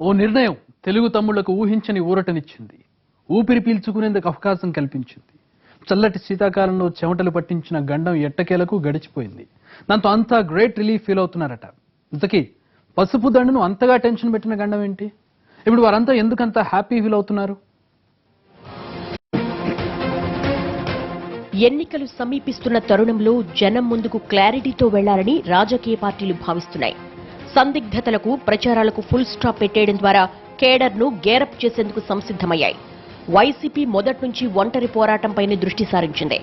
ఓ నిర్ణయం తెలుగు తమ్ముళ్ళకు ఊహించని ఊరటనిచ్చింది. ఊపిరి పీల్చుకునేందుకు అవకాశం కల్పించింది. చల్లటి శీతాకాలంలో చెమటలు పట్టించిన గండం ఎట్టకేలకు గడిచిపోయింది. దాంతో అంతా గ్రేట్ రిలీఫ్ ఫీల్ అవుతున్నారట. ఇంతకీ పసుపు దండను అంతగా టెన్షన్ పెట్టిన గండం ఏంటి? ఇప్పుడు వారంతా ఎందుకంత హ్యాపీ ఫీల్ అవుతున్నారు? ఎన్నికలు సమీపిస్తున్న తరుణంలో జనం ముందుకు క్లారిటీతో వెళ్ళాలని రాజకీయ పార్టీలు భావిస్తున్నాయి. సందిగ్ధతలకు ప్రచారాలకు ఫుల్ స్టాప్ పెట్టేయడం ద్వారా కేడర్ను గేరప్ చేసేందుకు సంసిద్ధమయ్యాయి. వైసీపీ మొదట్నుంచి ఒంటరి పోరాటంపైనే దృష్టి సారించింది.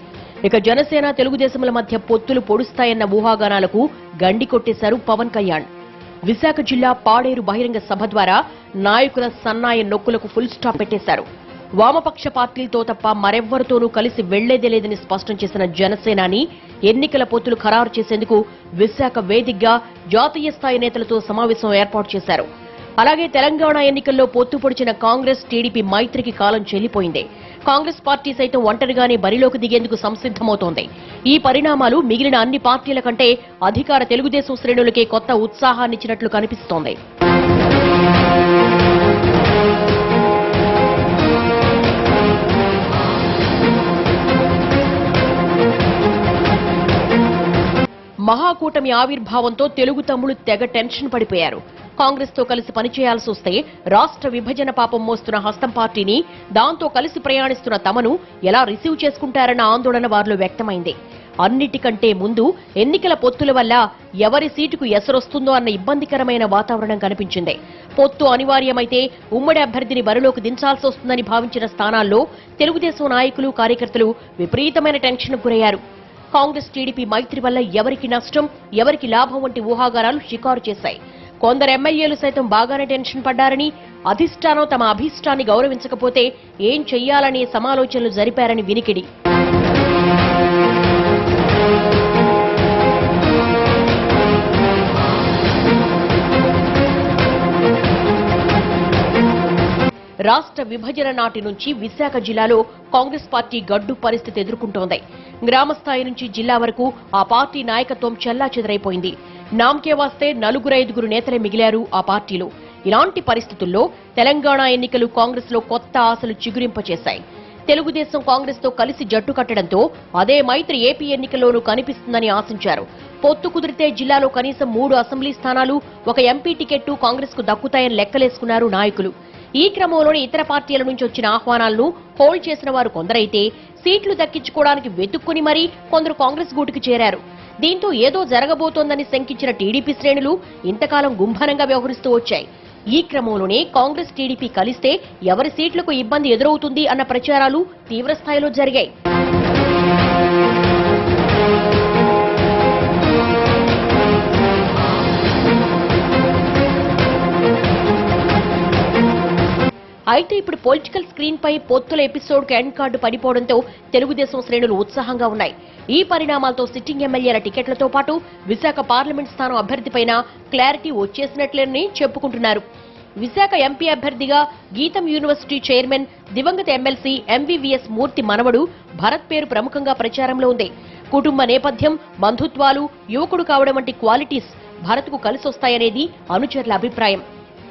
ఇక జనసేన తెలుగుదేశముల మధ్య పొత్తులు పొడుస్తాయన్న ఊహాగానాలకు గండి కొట్టేశారు పవన్ కళ్యాణ్. విశాఖ జిల్లా పాడేరు బహిరంగ సభ ద్వారా నాయకుల సన్నాయ నొక్కులకు ఫుల్ స్టాప్ పెట్టేశారు. వామపక్ష పార్టీలతో తప్ప మరెవ్వరితోనూ కలిసి వెళ్ళేదే లేదని స్పష్టం చేసిన జనసేనాని ఎన్నికల పొత్తులు ఖరారు చేసేందుకు విశాఖ వేదికగా జాతీయ స్థాయి నేతలతో సమావేశం ఏర్పాటు చేశారు. అలాగే తెలంగాణ ఎన్నికల్లో పొత్తు పొడిచిన కాంగ్రెస్ టీడీపీ మైత్రికి కాలం చెల్లిపోయింది. కాంగ్రెస్ పార్టీ సైతం ఒంటరిగానే బరిలోకి దిగేందుకు సంసిద్ధమవుతోంది. ఈ పరిణామాలు మిగిలిన అన్ని పార్టీల కంటే అధికార తెలుగుదేశం శ్రేణులకే కొత్త ఉత్సాహాన్నిచ్చినట్లు కనిపిస్తోంది. కూటమి ఆవిర్భావంతో తెలుగు తమ్ముడు తెగ టెన్షన్ పడిపోయారు. కాంగ్రెస్తో కలిసి పనిచేయాల్సి వస్తే రాష్ట్ర విభజన పాపం మోస్తున్న హస్తం పార్టీని దాంతో కలిసి ప్రయాణిస్తున్న తమను ఎలా రిసీవ్ చేసుకుంటారన్న ఆందోళన వారిలో వ్యక్తమైంది. అన్నిటికంటే ముందు ఎన్నికల పొత్తుల వల్ల ఎవరి సీటుకు ఎసరొస్తుందో అన్న ఇబ్బందికరమైన వాతావరణం కనిపించింది. పొత్తు అనివార్యమైతే ఉమ్మడి అభ్యర్థిని బరిలోకి దించాల్సి వస్తుందని భావించిన స్థానాల్లో తెలుగుదేశం నాయకులు కార్యకర్తలు విపరీతమైన టెన్షన్ గురయ్యారు. కాంగ్రెస్ టీడీపీ మైత్రి వల్ల ఎవరికి నష్టం ఎవరికి లాభం వంటి ఊహాగానాలు షికారు చేశాయి. కొందరు ఎమ్మెల్యేలు సైతం బాగానే టెన్షన్ పడ్డారని అధిష్టానం తమ అభిష్టాన్ని గౌరవించకపోతే ఏం చెయ్యాలనే సమాలోచనలు జరిపారని వినికిడి. రాష్ట్ర విభజన నాటి నుంచి విశాఖ జిల్లాలో కాంగ్రెస్ పార్టీ గడ్డు పరిస్థితి ఎదుర్కొంటోంది. గ్రామస్థాయి నుంచి జిల్లా వరకు ఆ పార్టీ నాయకత్వం చెల్లా చెదరైపోయింది. నామకే వాస్తే నలుగురు ఐదుగురు నేతలే మిగిలారు ఆ పార్టీలో. ఇలాంటి పరిస్థితుల్లో తెలంగాణ ఎన్నికలు కాంగ్రెస్లో కొత్త ఆశలు చిగురింపచేశాయి. తెలుగుదేశం కాంగ్రెస్తో కలిసి జట్టు కట్టడంతో అదే మైత్రి ఏపీ ఎన్నికల్లోనూ కనిపిస్తుందని ఆశించారు. పొత్తు కుదిరితే జిల్లాలో కనీసం మూడు అసెంబ్లీ స్థానాలు ఒక ఎంపీ టికెట్టు కాంగ్రెస్కు దక్కుతాయని లెక్కలేసుకున్నారు నాయకులు. ఈ క్రమంలోనే ఇతర పార్టీల నుంచి వచ్చిన ఆహ్వానాలను హోల్డ్ చేసిన వారు కొందరైతే సీట్లు దక్కించుకోవడానికి వెతుక్కుని మరీ కొందరు కాంగ్రెస్ గూటుకు చేరారు. దీంతో ఏదో జరగబోతోందని శంకించిన టీడీపీ శ్రేణులు ఇంతకాలం గుంభనంగా వ్యవహరిస్తూ వచ్చాయి. ఈ క్రమంలోనే కాంగ్రెస్ టీడీపీ కలిస్తే ఎవరి సీట్లకు ఇబ్బంది ఎదురవుతుంది అన్న ప్రచారాలు తీవ్రస్థాయిలో జరిగాయి. అయితే ఇప్పుడు పొలిటికల్ స్క్రీన్ పై పొత్తుల ఎపిసోడ్కు ఎండ్ కార్డు పడిపోవడంతో తెలుగుదేశం శ్రేణులు ఉత్సాహంగా ఉన్నాయి. ఈ పరిణామాలతో సిట్టింగ్ ఎమ్మెల్యేల టికెట్లతో పాటు విశాఖ పార్లమెంట్ స్థానం అభ్యర్థిపైన క్లారిటీ వచ్చేసినట్లేనని చెప్పుకుంటున్నారు. విశాఖ ఎంపీ అభ్యర్థిగా గీతం యూనివర్సిటీ చైర్మన్ దివంగత ఎమ్మెల్సీ ఎంవీవీఎస్ మూర్తి మనవడు భరత్ పేరు ప్రముఖంగా ప్రచారంలో ఉంది. కుటుంబ నేపథ్యం బంధుత్వాలు యువకుడు కావడం వంటి క్వాలిటీస్ భరత్కు కలిసొస్తాయనేది అనుచరుల అభిప్రాయం.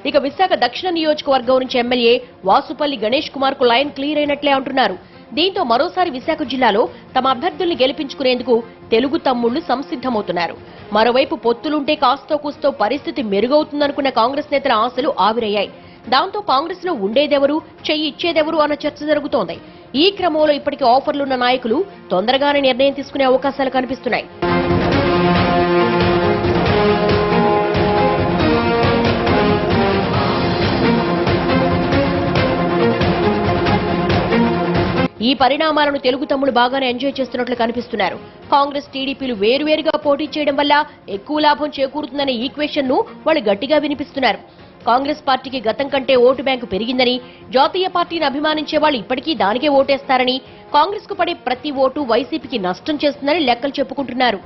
ఇక విశాఖ దక్షిణ నియోజకవర్గం నుంచి ఎమ్మెల్యే వాసుపల్లి గణేష్ కుమార్కు లైన్ క్లియర్ అయినట్లే అంటున్నారు. దీంతో మరోసారి విశాఖ జిల్లాలో తమ అభ్యర్థుల్ని గెలిపించుకునేందుకు తెలుగు తమ్ముళ్ళు సంసిద్ధమవుతున్నారు. మరోవైపు పొత్తులుంటే కాస్తో కూస్తో పరిస్థితి మెరుగవుతుందనుకున్న కాంగ్రెస్ నేతల ఆశలు ఆవిరయ్యాయి. దాంతో కాంగ్రెస్లో ఉండేదెవరు చెయ్యి ఇచ్చేదెవరు అన్న చర్చ జరుగుతోంది. ఈ క్రమంలో ఇప్పటికే ఆఫర్లున్న నాయకులు తొందరగానే నిర్ణయం తీసుకునే అవకాశాలు కనిపిస్తున్నాయి. ఈ పరిణామాలను తెలుగు తమ్ముడు బాగానే ఎంజాయ్ చేస్తున్నట్లు కనిపిస్తున్నారు. కాంగ్రెస్ టీడీపీలు వేరువేరుగా పోటీ చేయడం వల్ల ఎక్కువ లాభం చేకూరుతుందనే ఈక్వేషన్ను వాళ్ళు గట్టిగా వినిపిస్తున్నారు. కాంగ్రెస్ పార్టీకి గతం కంటే ఓటు బ్యాంకు పెరిగిందని జాతీయ పార్టీని అభిమానించే వాళ్ళు ఇప్పటికీ దానికే ఓటేస్తారని కాంగ్రెస్కు పడే ప్రతి ఓటు వైసీపీకి నష్టం చేస్తుందని లెక్కలు చెప్పుకుంటున్నారు.